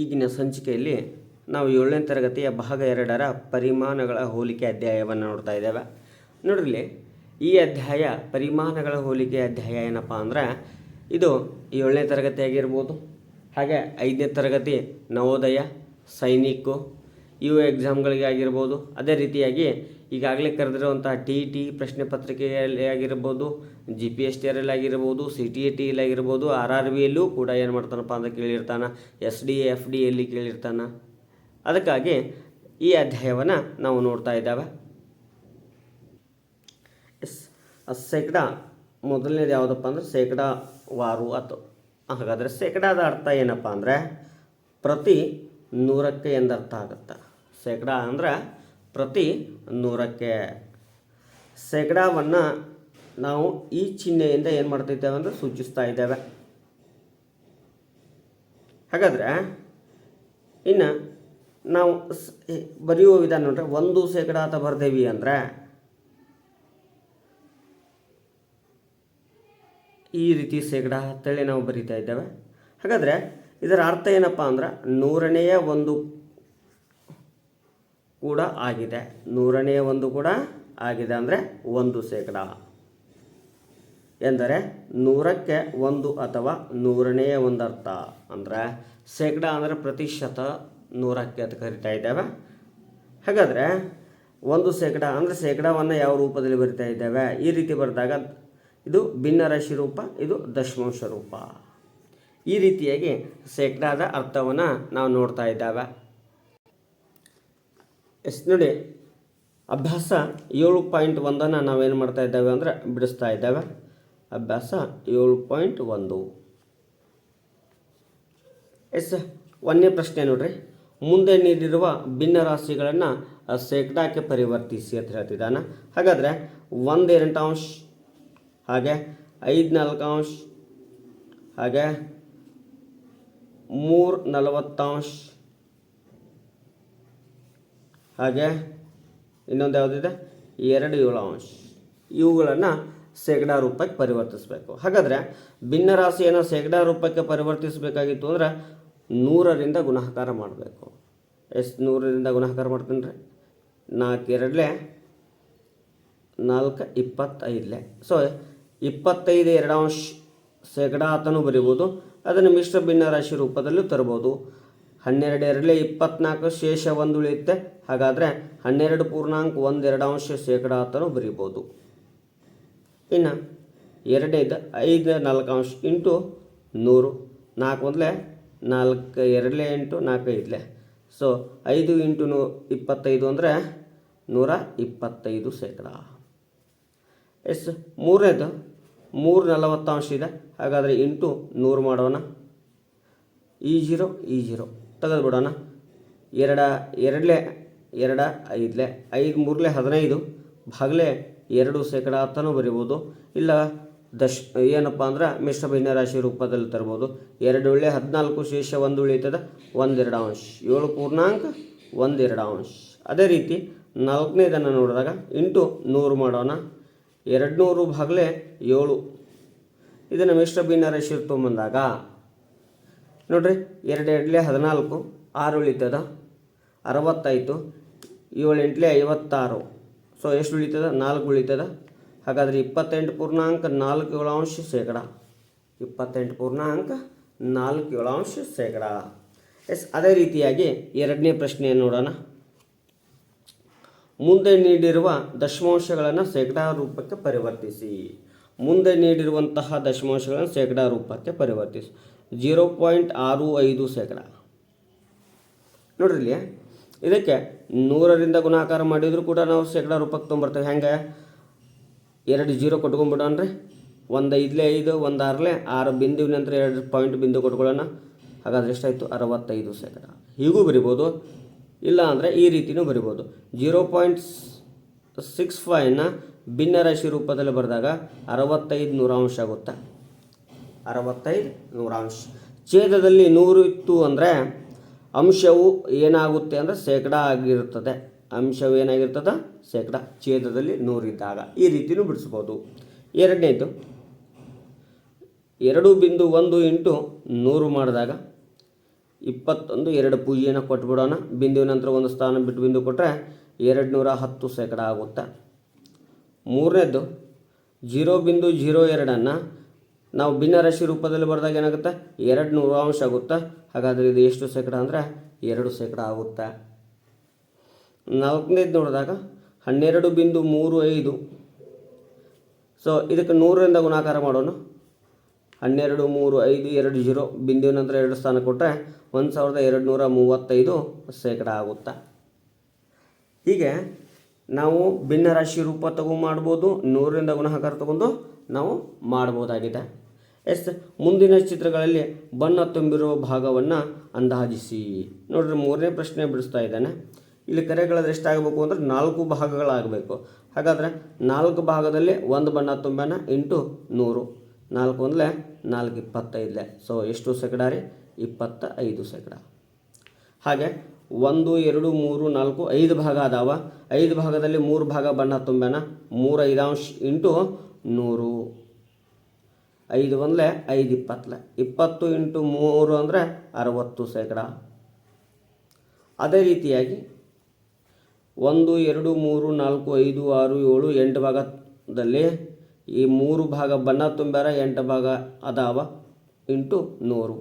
ಈಗಿನ ಸಂಚಿಕೆಯಲ್ಲಿ ನಾವು ಏಳನೇ ತರಗತಿಯ ಭಾಗ ಎರಡರ ಪರಿಮಾಣಗಳ ಹೋಲಿಕೆ ಅಧ್ಯಾಯವನ್ನು ನೋಡ್ತಾ ಇದ್ದೇವೆ. ನೋಡ್ರಿ ಈ ಅಧ್ಯಾಯ ಪರಿಮಾಣಗಳ ಹೋಲಿಕೆ ಅಧ್ಯಾಯ ಏನಪ್ಪ ಅಂದ್ರೆ, ಇದು ಏಳನೇ ತರಗತಿ ಆಗಿರ್ಬೋದು ಹಾಗೆ ಐದನೇ ತರಗತಿ ನವೋದಯ ಸೈನಿಕು ಇವು ಎಕ್ಸಾಮ್ಗಳಿಗೆ ಆಗಿರ್ಬೋದು. ಅದೇ ರೀತಿಯಾಗಿ ಈಗಾಗಲೇ ಕರೆದಿರುವಂತಹ ಟಿ ಟಿ ಪ್ರಶ್ನೆ ಪತ್ರಿಕೆಯಲ್ಲಿ ಆಗಿರ್ಬೋದು ಜಿ ಪಿ ಎಸ್ ಟಿ ಆರಲ್ಲಿ ಆಗಿರ್ಬೋದು C T A T L ಆಗಿರ್ಬೋದು ಆರ್ ಆರ್ ಬಿಯಲ್ಲೂ ಕೂಡ ಏನು ಮಾಡ್ತಾನಪ್ಪ ಅಂತ ಕೇಳಿರ್ತಾನೆ ಎಸ್ ಡಿ ಎಫ್ ಡಿ ಎಲ್ಲಿ ಕೇಳಿರ್ತಾನೆ. ಅದಕ್ಕಾಗಿ ಈ ಅಧ್ಯಾಯವನ್ನು ನಾವು ನೋಡ್ತಾ ಇದ್ದಾವೆ. ಎಸ್ ಶೇಕಡ, ಮೊದಲನೇದು ಯಾವುದಪ್ಪ ಅಂದ್ರೆ ಶೇಕಡ ವಾರು ಅಥವಾ ಹಾಗಾದರೆ ಶೇಕಡಾದ ಅರ್ಥ ಏನಪ್ಪ ಅಂದರೆ, ಪ್ರತಿ ನೂರಕ್ಕೆ ಎಂದರ್ಥ ಆಗುತ್ತೆ. ಶೇಕಡ ಅಂದ್ರೆ ಪ್ರತಿ ನೂರಕ್ಕೆ. ಶೇಕಡಾವನ್ನು ನಾವು ಈ ಚಿಹ್ನೆಯಿಂದ ಏನು ಮಾಡ್ತಿದ್ದೇವೆ ಅಂದರೆ ಸೂಚಿಸ್ತಾ ಇದ್ದೇವೆ. ಹಾಗಾದರೆ, ಇನ್ನು ನಾವು ಬರೆಯುವ ವಿಧಾನ ನೋಡ್ರೆ ಒಂದು ಶೇಕಡ ಅಂತ ಬರ್ದೇವಿ ಅಂದರೆ, ಈ ರೀತಿ ಶೇಕಡ ಅಂತೇಳಿ ನಾವು ಬರಿತಾ ಇದ್ದೇವೆ. ಹಾಗಾದರೆ, ಇದರ ಅರ್ಥ ಏನಪ್ಪ ಅಂದ್ರೆ ನೂರನೆಯ ಒಂದು ಕೂಡ ಆಗಿದೆ. ನೂರನೆಯ ಒಂದು ಕೂಡ ಆಗಿದೆ ಅಂದರೆ ಒಂದು ಶೇಕಡ. ಎಂದರೆ ನೂರಕ್ಕೆ ಒಂದು ಅಥವಾ ನೂರನೆಯ ಒಂದು ಅರ್ಥ ಅಂದರೆ ಶೇಕಡ ಅಂದರೆ ಪ್ರತಿಶತ ನೂರಕ್ಕೆ ಅಂತ ಕರಿತಾ ಇದ್ದೇವೆ. ಹಾಗಾದರೆ ಒಂದು ಶೇಕಡ ಅಂದರೆ ಶೇಕಡವನ್ನು ಯಾವ ರೂಪದಲ್ಲಿ ಬರಿತಾ ಇದ್ದೇವೆ? ಈ ರೀತಿ ಬರೆದಾಗ ಇದು ಭಿನ್ನರಾಶಿ ರೂಪ, ಇದು ದಶಮಾಂಶ ರೂಪ. ಈ ರೀತಿಯಾಗಿ ಶೇಕಡಾದ ಅರ್ಥವನ್ನು ನಾವು ನೋಡ್ತಾ ಇದ್ದಾವೆ. ಎಸ್, ನೋಡಿ, ಅಭ್ಯಾಸ ಏಳು ಪಾಯಿಂಟ್ ಒಂದನ್ನು ನಾವೇನು ಮಾಡ್ತಾ ಇದ್ದೇವೆ ಅಂದರೆ ಬಿಡಿಸ್ತಾ ಇದ್ದೇವೆ. ಅಭ್ಯಾಸ ಏಳು ಪಾಯಿಂಟ್ ಒಂದು. ಎಸ್, ಒಂದನೇ ಪ್ರಶ್ನೆ ನೋಡ್ರಿ. ಮುಂದೆ ನೀಡಿರುವ ಭಿನ್ನ ರಾಶಿಗಳನ್ನು ಶೇಕಡಾಕ್ಕೆ ಪರಿವರ್ತಿಸಿ ಅಂತ ಹೇಳ್ತಿದ್ದಾನೆ. ಹಾಗಾದರೆ ಒಂದು ಎಂಟಾಂಶ ಹಾಗೆ ಐದು ನಾಲ್ಕಾಂಶ ಹಾಗೆ ಮೂರು ನಲವತ್ತಾಂಶ ಹಾಗೆ ಇನ್ನೊಂದು ಯಾವುದಿದೆ? ಎರಡು ಏಳು ಅಂಶ. ಇವುಗಳನ್ನು ಶೇಕಡಾ ರೂಪಕ್ಕೆ ಪರಿವರ್ತಿಸಬೇಕು. ಹಾಗಾದರೆ ಭಿನ್ನ ರಾಶಿಯನ್ನು ಶೇಕಡಾ ರೂಪಕ್ಕೆ ಪರಿವರ್ತಿಸಬೇಕಾಗಿತ್ತು ಅಂದರೆ ನೂರರಿಂದ ಗುಣಾಕಾರ ಮಾಡಬೇಕು. ಎಷ್ಟು ನೂರರಿಂದ ಗುಣಾಕಾರ ಮಾಡ್ತೀನಿ ರೀ? ನಾಲ್ಕು ಎರಡಲೇ ನಾಲ್ಕು ಇಪ್ಪತ್ತೈದಲೇ. ಸೊ ಇಪ್ಪತ್ತೈದು ಎರಡಾಂಶ ಶೇಕಡಾ ಅಂತಲೂ ಬರಿಬೋದು. ಅದನ್ನು ಮಿಶ್ರ ಭಿನ್ನ ರಾಶಿ ರೂಪದಲ್ಲೂ ತರ್ಬೋದು. ಹನ್ನೆರಡು ಎರಡಲೇ ಇಪ್ಪತ್ನಾಲ್ಕು ಶೇಷ ಒಂದು ಉಳಿಯುತ್ತೆ ಹಾಗಾದರೆ ಹನ್ನೆರಡು ಪೂರ್ಣಾಂಕ ಒಂದು ಎರಡು ಅಂಶ ಶೇಕಡ ಅಂತಲೂ ಬರಿಬೋದು. ಇನ್ನು ಎರಡೈದು ಐದು ನಾಲ್ಕು ಅಂಶ ಇಂಟು ನೂರು, ನಾಲ್ಕು ಮೊದಲೇ ನಾಲ್ಕು, ಎರಡಲೇ ಇಂಟು ನಾಲ್ಕು ಐದಲೇ. ಸೊ ಐದು ಇಂಟು ನೂ, ಇಪ್ಪತ್ತೈದು ಅಂದರೆ ನೂರ ಇಪ್ಪತ್ತೈದು ಶೇಕಡ. ಎಸ್, ಮೂರನೇದು, ಮೂರು ನಲವತ್ತಾಂಶ ಇದೆ. ಹಾಗಾದರೆ ಇಂಟು ನೂರು ಮಾಡೋಣ. ಈ ಜೀರೋ ಈ ಜೀರೋ. ತೆಗೆದುಬಿಡೋಣ. ಎರಡ, ಎರಡಲೇ, ಎರಡ, ಐದಲೇ. ಐದು, ಮೂರಲೆ, ಹದಿನೈದು. ಭಾಗಲೇ ಎರಡು ಶೇಕಡ ಅಂತಲೂ ಬರಿಬೋದು. ಇಲ್ಲ, ದಶ್, ಏನಪ್ಪ ಅಂದ್ರೆ ಮಿಶ್ರ ಭಿನ್ನ ರಾಶಿ ರೂಪದಲ್ಲಿ ತರ್ಬೋದು. ಎರಡು ಒಳ್ಳೆ ಹದಿನಾಲ್ಕು ಶೇಷ ಒಂದು ಉಳಿತದೆ ಒಂದೆರಡು ಅಂಶ. ಏಳು ಪೂರ್ಣಾಂಕ, ಒಂದೆರಡು ಅಂಶ. ಅದೇ ರೀತಿ ನಾಲ್ಕನೇದನ್ನು ನೋಡಿದಾಗ ಇಂಟು ನೂರು ಮಾಡೋಣ. ಎರಡು ನೂರು ಭಾಗಲೇ ಏಳು. ಇದನ್ನು ಮಿಶ್ರ ಭಿನ್ನ ರಾಶಿ ತೊಗೊಂಬಂದಾಗ ನೋಡ್ರಿ, ಎರಡು ಎರಡಲೇ ಹದಿನಾಲ್ಕು, ಆರು ಉಳಿತದ. ಅರವತ್ತೈದು ಏಳೆಂಟ್ಲೆ ಐವತ್ತಾರು. ಸೊ ಎಷ್ಟು ಉಳಿತದ? ನಾಲ್ಕು ಉಳಿತದ. ಹಾಗಾದರೆ ಇಪ್ಪತ್ತೆಂಟು ಪೂರ್ಣಾಂಕ ನಾಲ್ಕು ಏಳಾಂಶ ಶೇಕಡ. ಇಪ್ಪತ್ತೆಂಟು ಪೂರ್ಣಾಂಕ ನಾಲ್ಕು ಏಳಾಂಶ ಶೇಕಡ. ಎಸ್, ಅದೇ ರೀತಿಯಾಗಿ ಎರಡನೇ ಪ್ರಶ್ನೆಯನ್ನು ನೋಡೋಣ. ಮುಂದೆ ನೀಡಿರುವ ದಶಮಾಂಶಗಳನ್ನು ಶೇಕಡಾ ರೂಪಕ್ಕೆ ಪರಿವರ್ತಿಸಿ. ಮುಂದೆ ನೀಡಿರುವಂತಹ ದಶಮಾಂಶಗಳನ್ನು ಶೇಕಡಾ ರೂಪಕ್ಕೆ ಪರಿವರ್ತಿಸಿ. ಜೀರೋ ಪಾಯಿಂಟ್ ಆರು ಐದು ಶೇಕಡ. ನೋಡ್ರಿ ಇದಕ್ಕೆ ನೂರರಿಂದ ಗುಣಾಕಾರ ಮಾಡಿದರೂ ಕೂಡ ನಾವು ಶೇಕಡಾ ರೂಪಕ್ಕೆ ತೊಗೊಂಬರ್ತೇವೆ ಹೆಂಗೆ? ಎರಡು ಜೀರೋ ಕೊಟ್ಕೊಂಡ್ಬಿಡೋಣ್ರಿ ಒಂದು ಐದಲೇ ಐದು, ಒಂದು ಆರಲೇ ಆರು ಬಿಂದುವಿನ ನಂತರ ಎರಡು ಪಾಯಿಂಟ್ ಬಿಂದು ಕೊಟ್ಕೊಳ್ಳೋಣ. ಹಾಗಾದ್ರೆ ಎಷ್ಟಾಯಿತು? ಅರವತ್ತೈದು ಶೇಕಡ. ಹೀಗೂ ಬರಿಬೋದು. ಇಲ್ಲ ಅಂದರೆ ಈ ರೀತಿಯೂ ಬರಿಬೋದು. ಜೀರೋ ಪಾಯಿಂಟ್ ಸಿಕ್ಸ್ ಫೈವ್ನ ಭಿನ್ನ ರಾಶಿ ರೂಪದಲ್ಲಿ ಬರೆದಾಗ ಅರವತ್ತೈದು ನೂರಾಂಶ ಆಗುತ್ತೆ. ಅರವತ್ತೈದು ನೂರಾಂಶ. ಛೇದದಲ್ಲಿ ನೂರು ಇತ್ತು ಅಂದರೆ ಅಂಶವು ಏನಾಗುತ್ತೆ ಅಂದರೆ ಶೇಕಡ ಆಗಿರುತ್ತದೆ ಅಂಶವು ಏನಾಗಿರ್ತದೆ? ಶೇಕಡ. ಛೇದದಲ್ಲಿ ನೂರಿದ್ದಾಗ ಈ ರೀತಿಯೂ ಬಿಡಿಸ್ಬೋದು. ಎರಡನೇದು, ಎರಡು ಬಿಂದು ಒಂದು ಇಂಟು ನೂರು ಮಾಡಿದಾಗ ಇಪ್ಪತ್ತೊಂದು, ಎರಡು ಪೂಜೆಯನ್ನು ಕೊಟ್ಬಿಡೋಣ. ಬಿಂದು ನಂತರ ಒಂದು ಸ್ಥಾನ ಬಿಟ್ಟು ಬಿಂದು ಕೊಟ್ಟರೆ ಎರಡು ನೂರ ಹತ್ತು ಶೇಕಡ ಆಗುತ್ತೆ. ಮೂರನೇದು, ಜೀರೋ ಬಿಂದು ಜೀರೋ ಎರಡನ್ನು ನಾವು ಭಿನ್ನರಾಶಿ ರೂಪದಲ್ಲಿ ಬರೆದಾಗ ಏನಾಗುತ್ತೆ? ಎರಡು ನೂರಾಂಶ ಆಗುತ್ತೆ. ಹಾಗಾದರೆ ಇದು ಎಷ್ಟು ಶೇಕಡ ಅಂದರೆ ಎರಡು ಶೇಕಡ ಆಗುತ್ತೆ. ನಾಲ್ಕನೇದು ನೋಡಿದಾಗ ಹನ್ನೆರಡು ಬಿಂದು ಮೂರು ಐದು. ಸೊ ಇದಕ್ಕೆ ನೂರರಿಂದ ಗುಣಾಕಾರ ಮಾಡೋಣ. ಹನ್ನೆರಡು, ಮೂರು, ಐದು, ಎರಡು, ಜೀರೋ, ಬಿಂದು ನಂತರ ಎರಡು ಸ್ಥಾನ ಕೊಟ್ಟರೆ ಒಂದು ಸಾವಿರದ ಎರಡು ನೂರ ಮೂವತ್ತೈದು ಶೇಕಡ ಆಗುತ್ತೆ. ಹೀಗೆ ನಾವು ಭಿನ್ನರಾಶಿ ರೂಪ ತಗೊಂಡು ಮಾಡ್ಬೋದು, ನೂರರಿಂದ ಗುಣಾಕಾರ ತಗೊಂಡು ನಾವು ಮಾಡ್ಬೋದಾಗಿದೆ ಎಸ್, ಮುಂದಿನ ಚಿತ್ರಗಳಲ್ಲಿ ಬಣ್ಣ ತುಂಬಿರುವ ಭಾಗವನ್ನು ಅಂದಾಜಿಸಿ. ನೋಡ್ರಿ, ಮೂರನೇ ಪ್ರಶ್ನೆ ಬಿಡಿಸ್ತಾ ಇದ್ದಾನೆ. ಇಲ್ಲಿ ಕರೆಗಳಾದ್ರೆ ಎಷ್ಟಾಗಬೇಕು ಅಂದರೆ ನಾಲ್ಕು ಭಾಗಗಳಾಗಬೇಕು. ಹಾಗಾದರೆ ನಾಲ್ಕು ಭಾಗದಲ್ಲಿ ಒಂದು ಬಣ್ಣ ತುಂಬ್ಯಾನ? ಇಂಟು ನೂರು. ನಾಲ್ಕು ಒಂದಲೇ ನಾಲ್ಕು ಇಪ್ಪತ್ತೈದಲೆ. ಸೊ ಎಷ್ಟು ಸೆಕಡ ರೀ? ಇಪ್ಪತ್ತ ಐದು ಸೆಕಡ. ಹಾಗೆ, ಒಂದು, ಎರಡು, ಮೂರು, ನಾಲ್ಕು, ಐದು ಭಾಗ ಅದಾವ. ಐದು ಭಾಗದಲ್ಲಿ ಮೂರು ಭಾಗ ಬಣ್ಣ ತುಂಬಾನ ಮೂರು ಐದಾಂಶ ಇಂಟು ನೂರು, ಐದು ಬಂದಲೆ ಐದು ಇಪ್ಪತ್ತಲೆ ಇಪ್ಪತ್ತು ಇಂಟು ಮೂರು ಅಂದರೆ ಅರವತ್ತು ಶೇಕಡ. ಅದೇ ರೀತಿಯಾಗಿ ಒಂದು, ಎರಡು, ಮೂರು, ನಾಲ್ಕು, ಐದು, ಆರು, ಏಳು, ಎಂಟು ಭಾಗದಲ್ಲಿ ಈ ಮೂರು ಭಾಗ ಬಣ್ಣ ತುಂಬ್ಯಾರ, ಎಂಟು ಭಾಗ ಅದಾವ ಇಂಟು ನೂರು.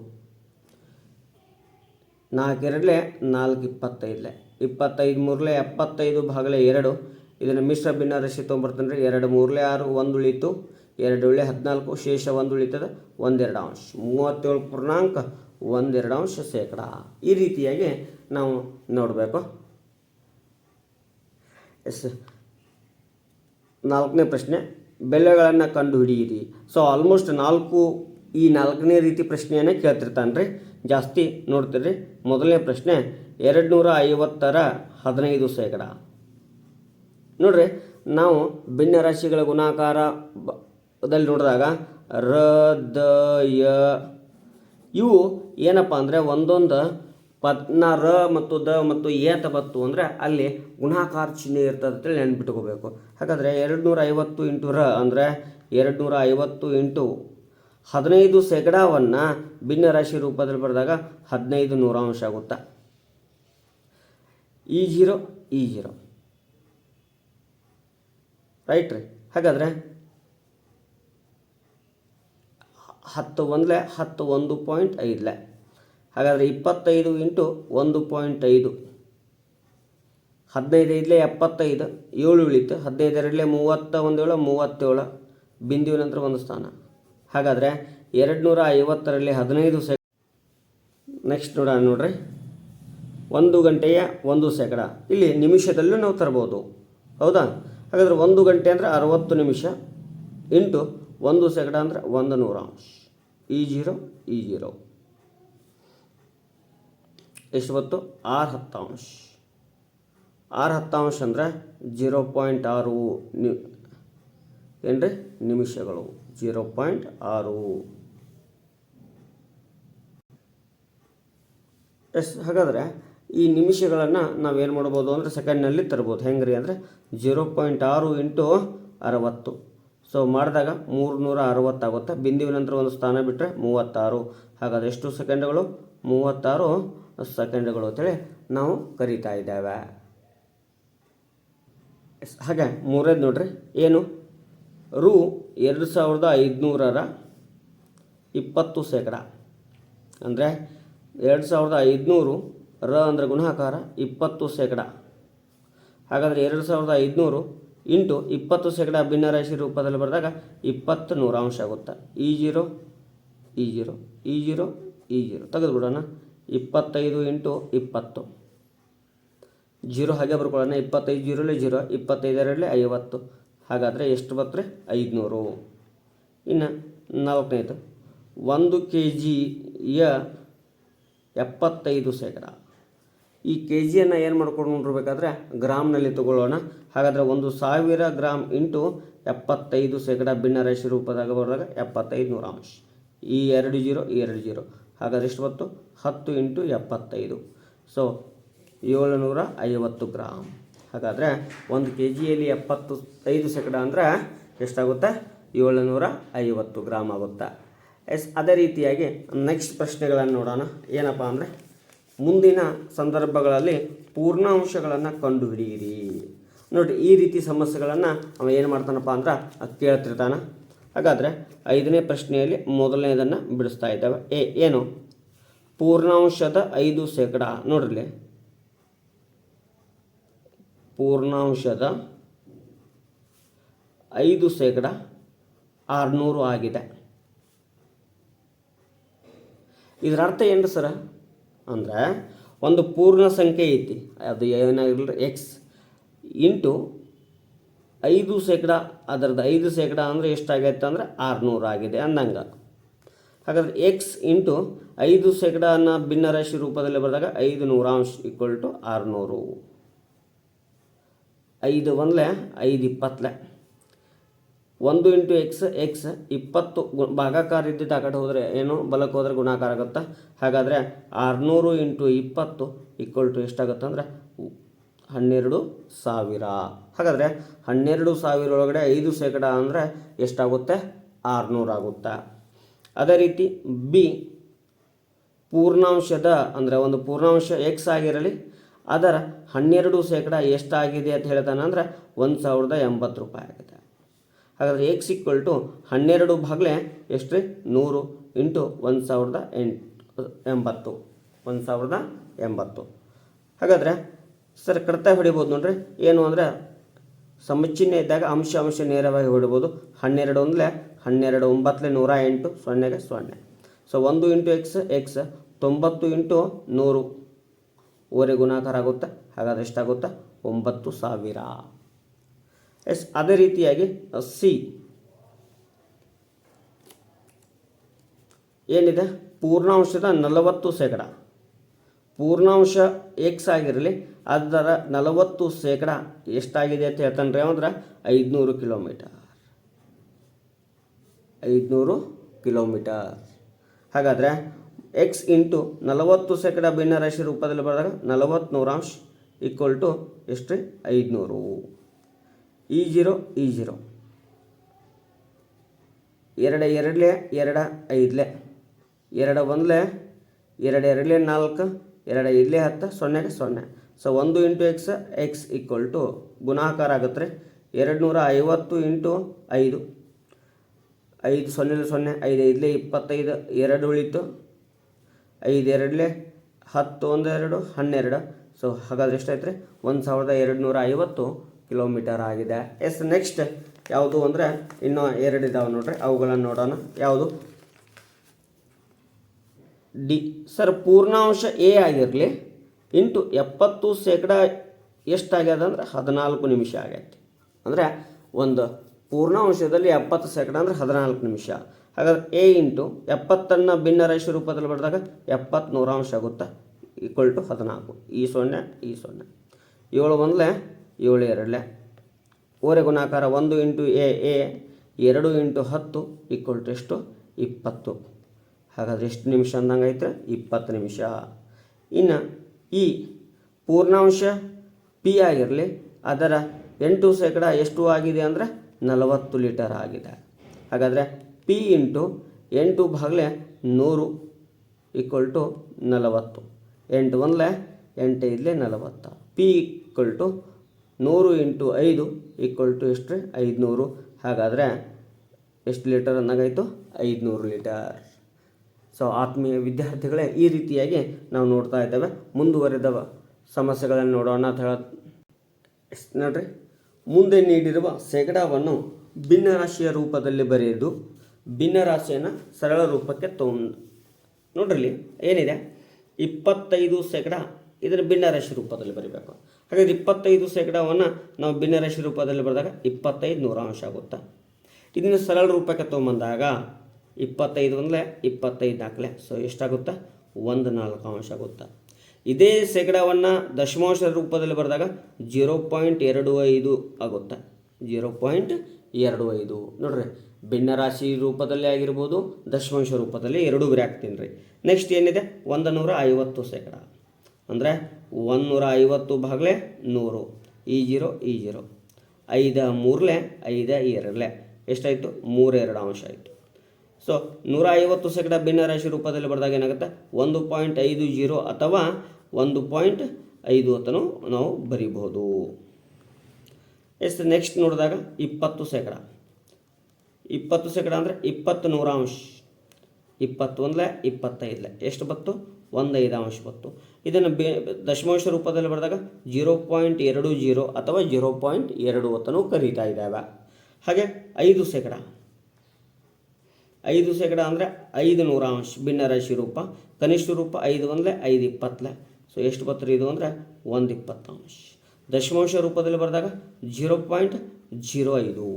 ನಾಲ್ಕೆರಡಲೆ ನಾಲ್ಕು ಇಪ್ಪತ್ತೈದಲೆ. ಇಪ್ಪತ್ತೈದು ಮೂರಲೆ ಎಪ್ಪತ್ತೈದು ಭಾಗಲೆ ಎರಡು. ಇದನ್ನು ಮಿಶ್ರ ಭಿನ್ನ ರಾಶಿ ತೊಗೊಂಬರ್ತಾನೆ ಎರಡು ಮೂರಲೆ ಆರು ಒಂದು ಉಳಿತು ಎರಡು ಉಳ್ಳೆ ಹದಿನಾಲ್ಕು ಶೇಷ ಒಂದು ಉಳಿತದ ಒಂದೆರಡು ಅಂಶ. ಮೂವತ್ತೇಳು ಪೂರ್ಣಾಂಕ ಒಂದೆರಡು ಅಂಶ ಶೇಕಡ. ಈ ರೀತಿಯಾಗಿ ನಾವು ನೋಡಬೇಕು. ಎಸ್, ನಾಲ್ಕನೇ ಪ್ರಶ್ನೆ, ಬೆಲೆಗಳನ್ನು ಕಂಡುಹಿಡಿಯಿರಿ. ಸೊ ಆಲ್ಮೋಸ್ಟ್ ನಾಲ್ಕು ಈ ನಾಲ್ಕನೇ ರೀತಿ ಪ್ರಶ್ನೆಯನ್ನು ಕೇಳ್ತಿರ್ತಾನೆ ರೀ ಜಾಸ್ತಿ ನೋಡ್ತೀರಿ. ಮೊದಲನೇ ಪ್ರಶ್ನೆ ಎರಡು ನೂರ ಐವತ್ತರ ಹದಿನೈದು ಶೇಕಡ. ನೋಡ್ರಿ, ನಾವು ಭಿನ್ನ ರಾಶಿಗಳ ಗುಣಾಕಾರ ಬ- ದಲ್ಲಿ ನೋಡಿದಾಗ ರ, ದ, ಯ ಇವು ಏನಪ್ಪ ಅಂದರೆ ಒಂದೊಂದು ಪದ್ನ ರ ಮತ್ತು ದ ಮತ್ತು ಏತ ಬತ್ತು ಅಂದರೆ ಅಲ್ಲಿ ಗುಣಾಕಾರ ಚಿಹ್ನೆ ಇರ್ತದೆ ಅಂತೇಳಿ ನೆನ್ಪಿಟ್ಕೋಬೇಕು. ಹಾಗಾದರೆ ಎರಡು ನೂರ ಐವತ್ತು ಇಂಟು ರ ಅಂದರೆ ಎರಡು ನೂರ ಐವತ್ತು ಇಂಟು ಹದಿನೈದು ಸೆಗಡಾವನ್ನು ಭಿನ್ನ ರಾಶಿ ರೂಪದಲ್ಲಿ ಬರೆದಾಗ ಹದಿನೈದು ನೂರಾಂಶ ಆಗುತ್ತಾ? ಈ ಜೀರೋ ಈ ಜೀರೋ. ರೈಟ್ ರೀ ಹಾಗಾದರೆ ಹತ್ತು ಒಂದಲೆ ಹತ್ತು ಒಂದು ಪಾಯಿಂಟ್ ಐದಲೆ. ಹಾಗಾದರೆ ಇಪ್ಪತ್ತೈದು ಇಂಟು ಒಂದು ಪಾಯಿಂಟ್ ಐದು. ಹದಿನೈದು ಐದಲೆ ಎಪ್ಪತ್ತೈದು, ಏಳು ಉಳಿತು ಹದಿನೈದು ಎರಡಲೆ ಮೂವತ್ತ, ಒಂದೇಳು, ಮೂವತ್ತೇಳು. ಬಿಂದುವಿನ ನಂತರ ಒಂದು ಸ್ಥಾನ. ಹಾಗಾದರೆ ಎರಡು ನೂರ ಐವತ್ತರಲ್ಲಿ ಹದಿನೈದು ಸೆ ನೆಕ್ಸ್ಟ್ ನೋಡೋಣ ನೋಡ್ರಿ. ಒಂದು ಗಂಟೆಯ ಒಂದು ಸೆಕಡ ಇಲ್ಲಿ ನಿಮಿಷದಲ್ಲೂ ನಾವು ತರ್ಬೋದು. ಹೌದಾ? ಹಾಗಾದರೆ ಒಂದು ಗಂಟೆ ಅಂದರೆ ಅರವತ್ತು ನಿಮಿಷ, ಇಂಟು ಒಂದು ಸೆಕೆಂಡ್ ಅಂದರೆ ಒಂದು ನೂರಾಂಶ ಈ ಜೀರೋ ಈ ಜೀರೋ. ಎಷ್ಟು ಬತ್ತು ಆರು ಹತ್ತಾಂಶ ಆರು ಹತ್ತಾಂಶ ಅಂದರೆ ಜೀರೋ ಪಾಯಿಂಟ್ ಆರು ನಿ, ಏನ್ರಿ? ನಿಮಿಷಗಳು. ಜೀರೋ ಪಾಯಿಂಟ್ ಆರು. ಎಸ್, ಹಾಗಾದರೆ ಈ ನಿಮಿಷಗಳನ್ನು ನಾವೇನು ಮಾಡ್ಬೋದು ಅಂದರೆ ಸೆಕೆಂಡ್ನಲ್ಲಿ ತರ್ಬೋದು. ಹೆಂಗ್ರಿ ಅಂದರೆ ಜೀರೋ ಪಾಯಿಂಟ್ ಆರು ಇಂಟು ಅರವತ್ತು. ಸೊ ಮಾಡಿದಾಗ ಮೂರುನೂರ ಅರವತ್ತಾಗುತ್ತೆ ಬಿಂದುವಿನ ನಂತರ ಒಂದು ಸ್ಥಾನ ಬಿಟ್ಟರೆ ಮೂವತ್ತಾರು. ಹಾಗಾದರೆ ಎಷ್ಟು ಸೆಕೆಂಡ್ಗಳು? ಮೂವತ್ತಾರು ಸೆಕೆಂಡ್ಗಳು ಅಂತೇಳಿ ನಾವು ಕರಿತಾ ಇದ್ದೇವೆ. ಹಾಗೆ ಮೂರನೇದು ನೋಡ್ರಿ. ಏನು? ರು ಎರಡು ಸಾವಿರದ ಐದುನೂರರ ಇಪ್ಪತ್ತು ಶೇಕಡ. ಅಂದರೆ ಎರಡು ಸಾವಿರದ ಐದುನೂರು ರ ಅಂದರೆ ಗುಣಾಕಾರ ಇಪ್ಪತ್ತು ಶೇಕಡ. ಹಾಗಾದರೆ ಎರಡು ಸಾವಿರದ ಐದುನೂರು ಇಂಟು ಇಪ್ಪತ್ತು ಶೇಕಡ ಭಿನ್ನರಾಶಿ ರೂಪದಲ್ಲಿ ಬರೆದಾಗ ಇಪ್ಪತ್ತು ನೂರಾಂಶ ಆಗುತ್ತೆ? ಈ ಜೀರೋ ಈ ಜೀರೋ ಈ ಜೀರೋ ಈ ಜೀರೋ. ತೆಗೆದುಬಿಡೋಣ ಇಪ್ಪತ್ತೈದು ಇಂಟು ಇಪ್ಪತ್ತು. ಜೀರೋ ಹಾಗೆ ಬರ್ಕೊಳ್ಳೋಣ. ಇಪ್ಪತ್ತೈದು ಜೀರೋಲೆ ಜೀರೋ ಇಪ್ಪತ್ತೈದರಲ್ಲಿ ಐವತ್ತು. ಹಾಗಾದರೆ ಎಷ್ಟು ಬರ್ತಾರೆ ಐದುನೂರು. ಇನ್ನು ನಾಲ್ಕನೇದು, ಒಂದು ಕೆ ಜಿಯ ಎಪ್ಪತ್ತೈದು ಶೇಕಡ. ಈ ಕೆ ಜಿಯನ್ನು ಏನು ಮಾಡ್ಕೊಂಡು ನೋಡಿರ್ಬೇಕಾದ್ರೆ ಗ್ರಾಮ್ನಲ್ಲಿ ತಗೊಳ್ಳೋಣ. ಹಾಗಾದರೆ ಒಂದು ಸಾವಿರ ಗ್ರಾಮ್ ಇಂಟು ಎಪ್ಪತ್ತೈದು ಶೇಕಡ ಭಿನ್ನರಾಶಿ ರೂಪದಾಗ ಬರೆದಾಗ ಎಪ್ಪತ್ತೈದು ನೂರಾಂಶ ಈ ಎರಡು ಜೀರೋ, ಈ ಎರಡು ಜೀರೋ. ಹಾಗಾದ್ರೆ ಎಷ್ಟು ಬತ್ತು ಹತ್ತು ಇಂಟು ಎಪ್ಪತ್ತೈದು. ಸೊ ಏಳುನೂರ ಐವತ್ತು ಗ್ರಾಮ್ ಹಾಗಾದರೆ ಒಂದು ಕೆ ಜಿಯಲ್ಲಿ ಎಪ್ಪತ್ತು ಐದು ಶೇಕಡ ಅಂದರೆ ಎಷ್ಟಾಗುತ್ತೆ? ಏಳುನೂರ ಐವತ್ತು ಗ್ರಾಮ್ ಆಗುತ್ತೆ. ಎಸ್, ಅದೇ ರೀತಿಯಾಗಿ ನೆಕ್ಸ್ಟ್ ಪ್ರಶ್ನೆಗಳನ್ನು ನೋಡೋಣ. ಏನಪ್ಪ ಅಂದರೆ ಮುಂದಿನ ಸಂದರ್ಭಗಳಲ್ಲಿ ಪೂರ್ಣಾಂಶಗಳನ್ನು ಕಂಡುಹಿಡಿಯಿರಿ. ನೋಡಿ ಈ ರೀತಿ ಸಮಸ್ಯೆಗಳನ್ನು ಅವ ಏನು ಮಾಡ್ತಾನಪ್ಪ ಅಂದ್ರೆ ಅದ್ ಕೇಳ್ತಿರ್ತಾನ. ಹಾಗಾದರೆ ಐದನೇ ಪ್ರಶ್ನೆಯಲ್ಲಿ ಮೊದಲನೇದನ್ನು ಬಿಡಿಸ್ತಾ ಇದ್ದಾವೆ. ಏ, ಏನು? ಪೂರ್ಣಾಂಶದ ಐದು ಶೇಕಡ. ನೋಡ್ರಿ ಪೂರ್ಣಾಂಶದ ಐದು ಶೇಕಡ ಆರುನೂರು ಆಗಿದೆ. ಇದರ ಅರ್ಥ ಏನು ಸರ? ಅಂದರೆ ಒಂದು ಪೂರ್ಣ ಸಂಖ್ಯೆ ಐತಿ. ಅದು ಏನಾಗಿರಲಿ ಎಕ್ಸ್ ಇಂಟು ಐದು ಶೇಕಡ, ಅದರದ್ದು ಐದು ಶೇಕಡ ಅಂದರೆ ಎಷ್ಟಾಗೈತೆ ಅಂದರೆ ಆರುನೂರು ಆಗಿದೆ ಅಂದಂಗೆ. ಹಾಗಾದ್ರೆ ಎಕ್ಸ್ ಇಂಟು ಐದು ಶೇಕಡ ಅನ್ನೋ ಭಿನ್ನರಾಶಿ ರೂಪದಲ್ಲಿ ಬರೆದಾಗ ಐದು ನೂರಾಂಶ ಈಕ್ವಲ್ ಟು ಆರುನೂರು. ಐದು ಒಂದಲೆ ಐದು ಇಪ್ಪತ್ತಲೆ ಒಂದು ಇಂಟು ಎಕ್ಸ್ ಎಕ್ಸ್ ಇಪ್ಪತ್ತು ಗು- ಭಾಗಾಕಾರ ಇದ್ದಿದ್ದು ಆ ಹೋದರೆ ಏನು? ಬಲಕ್ಕೆ ಹೋದರೆ ಗುಣಾಕಾರ ಆಗುತ್ತೆ? ಹಾಗಾದರೆ ಆರುನೂರು ಇಂಟು ಇಪ್ಪತ್ತು ಈಕ್ವಲ್ ಟು ಎಷ್ಟಾಗುತ್ತೆ ಅಂದರೆ ಹನ್ನೆರಡು ಸಾವಿರ. ಹಾಗಾದರೆ ಹನ್ನೆರಡು ಸಾವಿರ ಒಳಗಡೆ ಐದು ಶೇಕಡ ಅಂದರೆ ಎಷ್ಟಾಗುತ್ತೆ? ಆರುನೂರು ಆಗುತ್ತೆ? ಅದೇ ರೀತಿ ಬಿ ಪೂರ್ಣಾಂಶದ ಅಂದರೆ ಒಂದು ಪೂರ್ಣಾಂಶ ಎಕ್ಸ್ ಆಗಿರಲಿ, ಅದರ ಹನ್ನೆರಡು ಶೇಕಡ ಎಷ್ಟಾಗಿದೆ ಅಂತ ಹೇಳ್ತಾನೆ ಅಂದರೆ ಒಂದು ಸಾವಿರದ ಎಂಬತ್ತು ರೂಪಾಯಿ ಆಗುತ್ತೆ. ಹಾಗಾದರೆ ಎಕ್ಸ್ ಈಕ್ವಲ್ ಟು ಹನ್ನೆರಡು ಭಾಗಲೆ ಎಷ್ಟು ರೀ? ನೂರು ಇಂಟು ಒಂದು ಸಾವಿರದ ಎಂಟು ಎಂಬತ್ತು. ಒಂದು ಸಾವಿರದ ಎಂಬತ್ತು. ಹಾಗಾದರೆ ಸರ್ ಕಡ್ತಾ ಹೊಡಿಬೋದು ನೋಡ್ರಿ. ಏನು ಅಂದರೆ ಸಮಚಿಹ್ನೆ ಇದ್ದಾಗ ಅಂಶ ಅಂಶ ನೇರವಾಗಿ ಹೊಡಿಬೋದು. ಹನ್ನೆರಡು ಅಂದರೆ ಹನ್ನೆರಡು ಒಂಬತ್ತಲೆ ನೂರ ಎಂಟು ಸೊನ್ನೆಗೆ ಸೊನ್ನೆ. ಸೊ ಒಂದು ಇಂಟು ಎಕ್ಸ್ ಎಕ್ಸ್ ತೊಂಬತ್ತು ಇಂಟು ನೂರು. ಓರೆ ಗುಣಾಕಾರ ಆಗುತ್ತೆ. ಹಾಗಾದ್ರೆ ಎಷ್ಟಾಗುತ್ತೆ? ಒಂಬತ್ತು ಸಾವಿರ. ಎಸ್, ಅದೇ ರೀತಿಯಾಗಿ ಸಿ. ಏನಿದೆ? ಪೂರ್ಣಾಂಶದ ನಲವತ್ತು ಶೇಕಡ. ಪೂರ್ಣಾಂಶ ಎಕ್ಸ್ ಆಗಿರಲಿ, ಅದರ ನಲವತ್ತು ಶೇಕಡ ಎಷ್ಟಾಗಿದೆ ಅಂತ ಹೇಳ್ತಾನೆ ಅಂದ್ರೆ ಐದುನೂರು ಕಿಲೋಮೀಟರ್. ಐದುನೂರು ಕಿಲೋಮೀಟರ್. ಹಾಗಾದರೆ ಎಕ್ಸ್ ಇಂಟು ನಲವತ್ತು ಶೇಕಡ ಭಿನ್ನರಾಶಿ ರೂಪದಲ್ಲಿ ಬರೆದಾಗ ನಲವತ್ತು ನೂರಾಂಶ ಈಕ್ವಲ್ ಟು ಎಷ್ಟು ರೀ ಐದುನೂರು. ಈ ಜೀರೋ ಈ ಜೀರೋ. ಎರಡು ಎರಡಲೆ, ಎರಡು ಐದಲೆ. ಎರಡು ಒಂದಲೆ, ಎರಡು ಎರಡಲೆ ನಾಲ್ಕು, ಎರಡು ಐದಲೆ ಹತ್ತು, ಸೊನ್ನೆಗೆ ಸೊನ್ನೆ. ಸೊ ಒಂದು into x x equal to ಗುಣಾಕಾರ ಆಗುತ್ತೆ ರೀ ಎರಡು ನೂರ ಐವತ್ತು ಇಂಟು ಐದು. ಐದು ಸೊನ್ನೆ ಸೊನ್ನೆ, ಐದು ಐದಲೆ ಇಪ್ಪತ್ತೈದು, ಎರಡು ಉಳಿತು. ಐದು ಎರಡಲೆ ಹತ್ತು ಒಂದು ಎರಡು ಹನ್ನೆರಡು. ಸೊ ಹಾಗಾದ್ರೆ ಎಷ್ಟಾಯ್ತು ರೀ ಒಂದು ಸಾವಿರದ ಎರಡು ನೂರ ಐವತ್ತು. ಕಿಲೋಮೀಟರ್ ಆಗಿದೆ. ಎಸ್ ನೆಕ್ಸ್ಟ್ ಯಾವುದು ಅಂದರೆ ಇನ್ನೂ ಎರಡು ಇದಾವೆ ನೋಡ್ರಿ. ಅವುಗಳನ್ನು ನೋಡೋಣ. ಯಾವುದು? ಡಿ. ಸರ್, ಪೂರ್ಣಾಂಶ ಎ ಆಗಿರಲಿ, ಇಂಟು ಎಪ್ಪತ್ತು ಶೇಕಡ ಎಷ್ಟಾಗ್ಯದ ಅಂದರೆ ಹದಿನಾಲ್ಕು ನಿಮಿಷ ಆಗೈತಿ. ಅಂದರೆ ಒಂದು ಪೂರ್ಣಾಂಶದಲ್ಲಿ ಎಪ್ಪತ್ತು ಶೇಕಡ ಅಂದರೆ ಹದಿನಾಲ್ಕು ನಿಮಿಷ. ಹಾಗಾದ್ರೆ ಎ ಇಂಟು ಎಪ್ಪತ್ತನ್ನು ಭಿನ್ನರಾಶಿ ರೂಪದಲ್ಲಿ ಬರೆದಾಗ ಎಪ್ಪತ್ತು ನೂರಾಂಶ ಆಗುತ್ತೆ. ಈಕ್ವಲ್ ಟು ಹದಿನಾಲ್ಕು. ಈ ಸೊನ್ನೆ ಈ ಸೊನ್ನೆ. ಏಳು ಒಂದಲೆ ಏಳು ಎರಡಲೆ. ಓರೆ ಗುಣಾಕಾರ ಒಂದು ಇಂಟು ಎ ಎ ಎರಡು ಇಂಟು ಹತ್ತು ಈಕ್ವಲ್ ಟು ಎಷ್ಟು? ಇಪ್ಪತ್ತು. ಹಾಗಾದ್ರೆ ಎಷ್ಟು ನಿಮಿಷ ಅಂದಂಗೆ ಐತೆ ಇಪ್ಪತ್ತು ನಿಮಿಷ. ಇನ್ನು ಈ ಪೂರ್ಣಾಂಶ ಪಿ ಆಗಿರಲಿ, ಅದರ ಎಂಟು ಶೇಕಡ ಎಷ್ಟು ಆಗಿದೆ ಅಂದರೆ ನಲವತ್ತು ಲೀಟರ್ ಆಗಿದೆ. ಹಾಗಾದರೆ ಪಿ ಇಂಟು ಎಂಟು ಭಾಗಲೆ ನೂರು ಈಕ್ವಲ್ ಟು ನಲವತ್ತು. ಎಂಟು ಒಂದಲೆ ಎಂಟು ಇದ್ಲೆ ನಲವತ್ತು. ಪಿ ಈಕ್ವಲ್ ಟು ನೂರು ಇಂಟು ಐದು ಈಕ್ವಲ್ ಟು ಎಷ್ಟು ರೀ? ಐದುನೂರು. ಹಾಗಾದರೆ ಎಷ್ಟು ಲೀಟರ್ ಅಂದಾಗಾಯಿತು ಐದುನೂರು ಲೀಟರ್. ಸೊ ಆತ್ಮೀಯ ವಿದ್ಯಾರ್ಥಿಗಳೇ, ಈ ರೀತಿಯಾಗಿ ನಾವು ನೋಡ್ತಾ ಇದ್ದೇವೆ. ಮುಂದುವರೆದ ಸಮಸ್ಯೆಗಳನ್ನು ನೋಡೋಣ ಅಂತ ಹೇಳ ನೋಡ್ರಿ? ಮುಂದೆ ನೀಡಿರುವ ಶೇಕಡಾವನ್ನು ಭಿನ್ನರಾಶಿಯ ರೂಪದಲ್ಲಿ ಬರೆದು ಭಿನ್ನರಾಶಿಯನ್ನು ಸರಳ ರೂಪಕ್ಕೆ ತೊಗೊಂಡು ನೋಡ್ರಲ್ಲಿ ಏನಿದೆ? ಇಪ್ಪತ್ತೈದು ಶೇಕಡ ಇದನ್ನು ಭಿನ್ನರಾಶಿ ರೂಪದಲ್ಲಿ ಬರೀಬೇಕು. ಹಾಗಾದ್ರೆ ಇಪ್ಪತ್ತೈದು ಶೇಕಡವನ್ನು ನಾವು ಭಿನ್ನರಾಶಿ ರೂಪದಲ್ಲಿ ಬರೆದಾಗ ಇಪ್ಪತ್ತೈದು ನೂರಾಂಶ ಆಗುತ್ತೆ? ಇದನ್ನು ಸರಳ ರೂಪಕ್ಕೆ ತೊಗೊಂಬಂದಾಗ ಇಪ್ಪತ್ತೈದು ಅಂದರೆ ಇಪ್ಪತ್ತೈದು ನಾಲ್ಕಲೆ. ಸೊ ಎಷ್ಟಾಗುತ್ತೆ? ಒಂದು ನಾಲ್ಕು ಅಂಶ ಆಗುತ್ತೆ? ಇದೇ ಶೇಕಡವನ್ನು ದಶಮಾಂಶ ರೂಪದಲ್ಲಿ ಬರೆದಾಗ ಜೀರೋ ಪಾಯಿಂಟ್ ಎರಡು ಐದು ಆಗುತ್ತೆ? ಜೀರೋ ಪಾಯಿಂಟ್ ಎರಡು ಐದು. ನೋಡ್ರಿ ಭಿನ್ನರಾಶಿ ರೂಪದಲ್ಲಿ ಆಗಿರ್ಬೋದು, ದಶಮಾಂಶ ರೂಪದಲ್ಲಿ ಎರಡೂ ಬೇರೆ ಹಾಕ್ತೀನಿ ರೀ ನೆಕ್ಸ್ಟ್ ಏನಿದೆ? ಒಂದು ನೂರ ಐವತ್ತು ಶೇಕಡ. ಅಂದರೆ ಒಂದು ನೂರ ಐವತ್ತು ಭಾಗಲೆ ನೂರು. ಈ ಜೀರೋ ಈ ಜೀರೋ. ಐದ ಮೂರಲೆ, ಐದ ಎರಡಲೆ. ಎಷ್ಟಾಯಿತು? ಮೂರೆರಡು ಅಂಶ ಆಯಿತು. ಸೊ ನೂರ ಐವತ್ತು ಶೇಕಡ ಭಿನ್ನರಾಶಿ ರೂಪದಲ್ಲಿ ಬರೆದಾಗ ಏನಾಗುತ್ತೆ? ಒಂದು ಪಾಯಿಂಟ್ ಐದು ಜೀರೋ ಅಥವಾ ಒಂದು ಪಾಯಿಂಟ್ ಐದು ಅಂತಲೂ ನಾವು ಬರಿಬಹುದು. ಎಸ್ ನೆಕ್ಸ್ಟ್ ನೋಡಿದಾಗ? ಇಪ್ಪತ್ತು ಶೇಕಡ. ಇಪ್ಪತ್ತು ಶೇಕಡ ಅಂದರೆ ಇಪ್ಪತ್ತು ನೂರಾಂಶ ಅಂಶ. ಒಂದಲೇ ಇಪ್ಪತ್ತೈದಲೆ. ಎಷ್ಟು ಬತ್ತು? ಒಂದು ಐದಾಂಶ ಬತ್ತು ಇದನ್ನು ಬೇ, ದಶಮಾಂಶ ರೂಪದಲ್ಲಿ ಬರೆದಾಗ ಜೀರೋ ಪಾಯಿಂಟ್ ಎರಡು ಜೀರೋ ಅಥವಾ ಜೀರೋ ಪಾಯಿಂಟ್ ಎರಡು ಅಂತಲೂ ಕರೀತಾ ಇದ್ದಾವೆ. ಹಾಗೆ ಐದು ಶೇಕಡ. ಐದು ಶೇಕಡ ಅಂದರೆ ಐದು ನೂರಾಂಶ ಭಿನ್ನರಾಶಿ ರೂಪ. ಕನಿಷ್ಠ ರೂಪ ಐದು ಅಂದರೆ ಐದು ಇಪ್ಪತ್ತಲೆ. ಸೊ ಎಷ್ಟು ಬತ್ತರಿ ಇದು ಅಂದರೆ ಒಂದು ಇಪ್ಪತ್ತಾಂಶ ದಶಮಾಂಶ ರೂಪದಲ್ಲಿ ಬರೆದಾಗ ಜೀರೋ ಪಾಯಿಂಟ್ ಜೀರೋ ಐದು.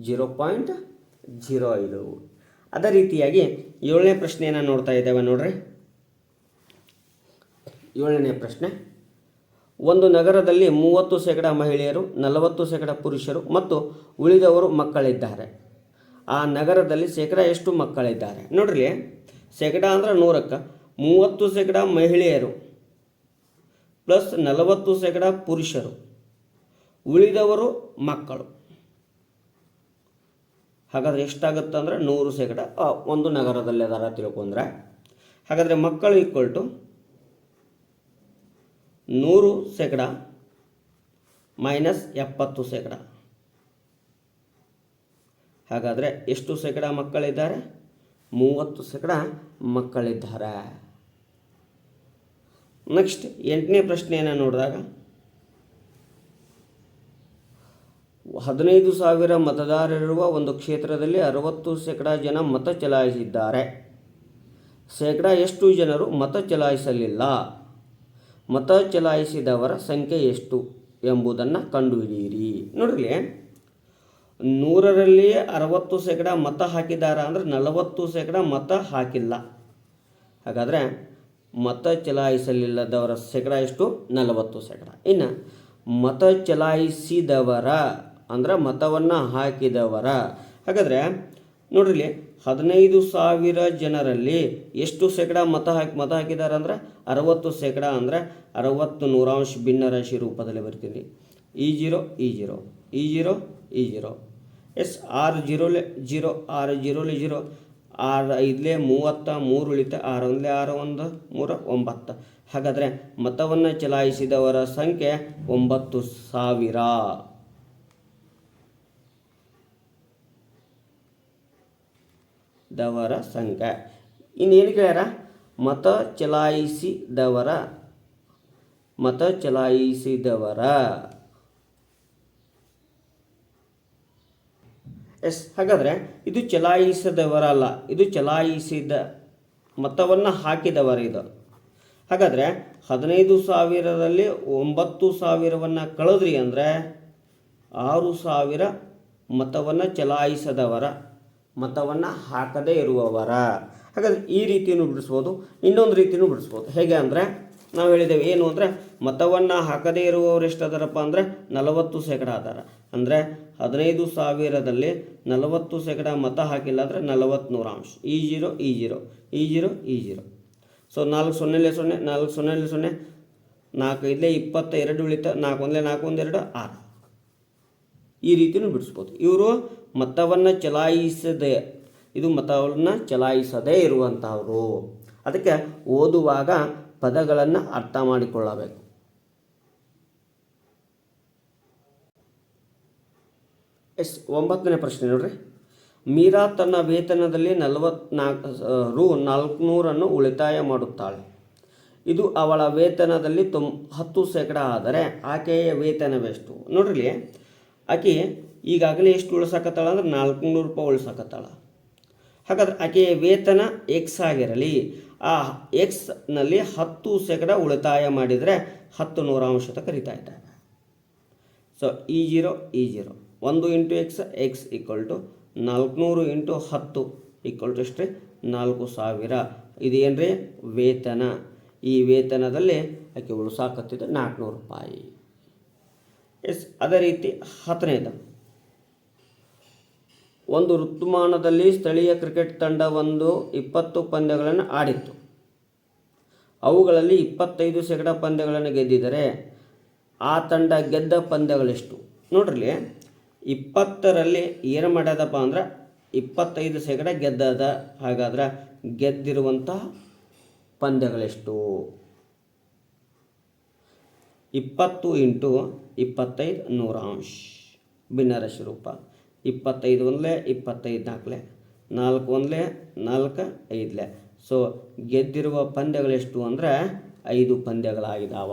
ಜೀರೋ ಪಾಯಿಂಟ್ ಜೀರೋ ಐದು. ಅದೇ ರೀತಿಯಾಗಿ ಏಳನೇ ಪ್ರಶ್ನೆಯನ್ನು ನೋಡ್ತಾ ಇದ್ದೇವೆ ನೋಡ್ರಿ. ಏಳನೇ ಪ್ರಶ್ನೆ. ಒಂದು ನಗರದಲ್ಲಿ ಮೂವತ್ತು ಶೇಕಡ ಮಹಿಳೆಯರು, ನಲವತ್ತು ಶೇಕಡ ಪುರುಷರು ಮತ್ತು ಉಳಿದವರು ಮಕ್ಕಳಿದ್ದಾರೆ. ಆ ನಗರದಲ್ಲಿ ಶೇಕಡ ಎಷ್ಟು ಮಕ್ಕಳಿದ್ದಾರೆ? ನೋಡ್ರಿ, ಶೇಕಡ ಅಂದ್ರೆ ನೂರಕ್ಕೆ. ಮೂವತ್ತು ಶೇಕಡ ಮಹಿಳೆಯರು ಪ್ಲಸ್ ನಲವತ್ತು ಶೇಕಡ ಪುರುಷರು. ಉಳಿದವರು ಮಕ್ಕಳು. ಹಾಗಾದರೆ ಎಷ್ಟಾಗುತ್ತೆ ಅಂದರೆ ನೂರು ಶೇಕಡ ಒಂದು ನಗರದಲ್ಲಿ ಅದರ ತಿಳ್ಕೊಂಡ್ರೆ. ಹಾಗಾದರೆ ಮಕ್ಕಳು ಈಕ್ವಲ್ ಟು ನೂರು ಶೇಕಡ ಮೈನಸ್ ಎಪ್ಪತ್ತು ಶೇಕಡ. ಹಾಗಾದರೆ ಎಷ್ಟು ಶೇಕಡ ಮಕ್ಕಳಿದ್ದಾರೆ? ಮೂವತ್ತು ಶೇಕಡ ಮಕ್ಕಳಿದ್ದಾರೆ. ನೆಕ್ಸ್ಟ್ ಎಂಟನೇ ಪ್ರಶ್ನೆಯನ್ನು ನೋಡಿದಾಗ, ಹದಿನೈದು ಸಾವಿರ ಮತದಾರರಿರುವ ಒಂದು ಕ್ಷೇತ್ರದಲ್ಲಿ ಅರವತ್ತು ಶೇಕಡ ಜನ ಮತ ಚಲಾಯಿಸಿದ್ದಾರೆ. ಶೇಕಡ ಎಷ್ಟು ಜನರು ಮತ ಚಲಾಯಿಸಲಿಲ್ಲ? ಮತ ಚಲಾಯಿಸಿದವರ ಸಂಖ್ಯೆ ಎಷ್ಟು ಎಂಬುದನ್ನು ಕಂಡುಹಿಡಿಯಿರಿ. ನೋಡ್ರಿ, ನೂರರಲ್ಲಿ ಅರವತ್ತು ಶೇಕಡ ಮತ ಹಾಕಿದಾರ ಅಂದರೆ ನಲವತ್ತು ಶೇಕಡ ಮತ ಹಾಕಿಲ್ಲ. ಹಾಗಾದರೆ ಮತ ಚಲಾಯಿಸಲಿಲ್ಲದವರ ಶೇಕಡ ಎಷ್ಟು? ನಲವತ್ತು ಶೇಕಡ. ಇನ್ನು ಮತ ಚಲಾಯಿಸಿದವರ ಅಂದ್ರೆ ಮತವನ್ನು ಹಾಕಿದವರ. ಹಾಗಾದರೆ ನೋಡ್ರಿ ಹದಿನೈದು ಸಾವಿರ ಜನರಲ್ಲಿ ಎಷ್ಟು ಶೇಕಡ ಮತ ಹಾಕಿ, ಮತ ಹಾಕಿದ್ದಾರೆ ಅಂದ್ರೆ ಅರವತ್ತು ಶೇಕಡ ಅಂದರೆ ಅರವತ್ತು ನೂರಾಂಶ ಭಿನ್ನರಾಶಿ ರೂಪದಲ್ಲಿ ಬರ್ತೀನಿ. ಈ ಜೀರೋ ಈ ಜೀರೋ ಈ ಜೀರೋ ಈ ಜೀರೋ. ಎಸ್, ಆರು ಜೀರೋಲೆ, ಜೀರೋ, ಆರು ಜೀರೋಲೆ ಜೀರೋ. ಆರು ಐದಲೇ ಮೂವತ್ತ, ಮೂರು ಉಳಿತ, ಆರು ಒಂದಲೇ ಆರು ಒಂದು, ಮೂರ ಒಂಬತ್ತು. ಹಾಗಾದರೆ ಮತವನ್ನು ಚಲಾಯಿಸಿದವರ ಸಂಖ್ಯೆ ಒಂಬತ್ತು ಸಾವಿರ. ದವರ ಸಂಘ. ಇನ್ನೇನು ಕೇಳ್ಯಾರ? ಮತ ಚಲಾಯಿಸಿದವರ ಮತ ಚಲಾಯಿಸಿದವರ ಎಸ್, ಹಾಗಾದರೆ ಇದು ಚಲಾಯಿಸಿದವರ ಅಲ್ಲ, ಇದು ಚಲಾಯಿಸಿದ ಮತವನ್ನು ಹಾಕಿದವರ ಇದು. ಹಾಗಾದರೆ ಹದಿನೈದು ಸಾವಿರದಲ್ಲಿ ಒಂಬತ್ತು ಸಾವಿರವನ್ನು ಕಳೆದ್ರಿ ಅಂದರೆ ಆರು ಸಾವಿರ ಮತವನ್ನು ಚಲಾಯಿಸದವರ. ಮತವನ್ನು ಹಾಕದೇ ಇರುವವರ. ಹಾಗಾದರೆ ಈ ರೀತಿಯೂ ಬಿಡಿಸ್ಬೋದು, ಇನ್ನೊಂದು ರೀತಿಯೂ ಬಿಡಿಸ್ಬೋದು. ಹೇಗೆ ಅಂದರೆ, ನಾವು ಹೇಳಿದ್ದೇವೆ ಏನು ಅಂದರೆ, ಮತವನ್ನು ಹಾಕದೇ ಇರುವವರು ಎಷ್ಟು ಅದಾರಪ್ಪ ಅಂದರೆ, ನಲವತ್ತು ಶೇಕಡ ಅದಾರ ಅಂದರೆ, ಹದಿನೈದು ಸಾವಿರದಲ್ಲಿ ನಲವತ್ತು ಶೇಕಡ ಮತ ಹಾಕಿಲ್ಲ ಅಂದರೆ ನಲವತ್ತು ಅಂಶ. ಈ ಜೀರೋ ಈ ಜೀರೋ ಈ ಜೀರೋ ಈ ಜೀರೋ. ಸೊ ನಾಲ್ಕು ಸೊನ್ನೆಲೆ ಸೊನ್ನೆ, ನಾಲ್ಕು ಸೊನ್ನೆಲೆ ಸೊನ್ನೆ, ನಾಲ್ಕು ಇಲ್ಲೇ ಇಪ್ಪತ್ತ ಎರಡು ಉಳಿತ, ನಾಲ್ಕು ಒಂದಲೇ ನಾಲ್ಕು ಒಂದೆರಡು ಆರು. ಈ ರೀತಿಯೂ ಬಿಡಿಸ್ಬೋದು. ಇವರು ಮತವನ್ನು ಚಲಾಯಿಸದೆ, ಇದು ಮತವನ್ನು ಚಲಾಯಿಸದೇ ಇರುವಂಥವರು ಅದಕ್ಕೆ ಓದುವಾಗ ಪದಗಳನ್ನು ಅರ್ಥ ಮಾಡಿಕೊಳ್ಳಬೇಕು. ಎಸ್, ಒಂಬತ್ತನೇ ಪ್ರಶ್ನೆ ನೋಡ್ರಿ. ಮೀರಾ ತನ್ನ ವೇತನದಲ್ಲಿ ನಲವತ್ನಾಲ್ಕು, ರು ನಾಲ್ಕುನೂರನ್ನು ಉಳಿತಾಯ ಮಾಡುತ್ತಾಳೆ. ಇದು ಅವಳ ವೇತನದಲ್ಲಿ ತೊಂ, ಹತ್ತು ಶೇಕಡ ಆದರೆ ಆಕೆಯ ವೇತನವೆಷ್ಟು? ನೋಡ್ರಿ ಆಕೆ ಈಗಾಗಲೇ ಎಷ್ಟು ಉಳಿಸಾಕತ್ತಾಳ ಅಂದ್ರೆ ನಾಲ್ಕುನೂರು ರೂಪಾಯಿ ಉಳಿಸಾಕತ್ತಾಳ. ಹಾಗಾದ್ರೆ ಆಕೆಯ ವೇತನ ಎಕ್ಸ್ ಆಗಿರಲಿ, ಆ ಎಕ್ಸ್ನಲ್ಲಿ ಹತ್ತು ಶೇಕಡ ಉಳಿತಾಯ ಮಾಡಿದರೆ ಹತ್ತು ನೂರಾಂಶ ಅಂತ ಕರಿತಾ ಇದ್ದಾರೆ so E zero E zero ಒಂದು into x x equal to ನಾಲ್ಕುನೂರು ಇಂಟು ಹತ್ತು ಈಕ್ವಲ್ ಟು ಎಷ್ಟ್ರಿ ನಾಲ್ಕು ಸಾವಿರ. ಇದೇನ್ರಿ? ವೇತನ. ಈ ವೇತನದಲ್ಲಿ ಆಕೆ ಉಳಿಸಾಕತ್ತಿದ್ದು ನಾಲ್ಕುನೂರು ರೂಪಾಯಿ. ಎಸ್ ಅದೇ ರೀತಿ ಹತ್ತನೇದು. ಒಂದು ಋತುಮಾನದಲ್ಲಿ ಸ್ಥಳೀಯ ಕ್ರಿಕೆಟ್ ತಂಡ ಒಂದು ಇಪ್ಪತ್ತು ಪಂದ್ಯಗಳನ್ನು ಆಡಿತ್ತು. ಅವುಗಳಲ್ಲಿ ಇಪ್ಪತ್ತೈದು ಶೇಕಡ ಪಂದ್ಯಗಳನ್ನು ಗೆದ್ದಿದರೆ ಆ ತಂಡ ಗೆದ್ದ ಪಂದ್ಯಗಳೆಷ್ಟು? ನೋಡ್ರಿ, ಇಪ್ಪತ್ತರಲ್ಲಿ ಏನು ಮಾಡ್ಯದಪ್ಪ ಅಂದ್ರೆ ಇಪ್ಪತ್ತೈದು ಶೇಕಡ ಗೆದ್ದದ ಹಾಗಾದ್ರೆ ಗೆದ್ದಿರುವಂತಹ ಪಂದ್ಯಗಳೆಷ್ಟು? ಇಪ್ಪತ್ತು ಇಂಟು ಇಪ್ಪತ್ತೈದು ನೂರಾಂಶ. ಭಿನ್ನರಾಶಿ ರೂಪ. ಇಪ್ಪತ್ತೈದು ಒಂದ್ಲೆ ಇಪ್ಪತ್ತೈದು ನಾಲ್ಕಲೆ ನಾಲ್ಕು ಒಂದ್ಲೆ ನಾಲ್ಕು ಐದಲೆ. ಸೊ ಗೆದ್ದಿರುವ ಪಂದ್ಯಗಳೆಷ್ಟು ಅಂದರೆ ಐದು ಪಂದ್ಯಗಳಾಗಿದ್ದಾವ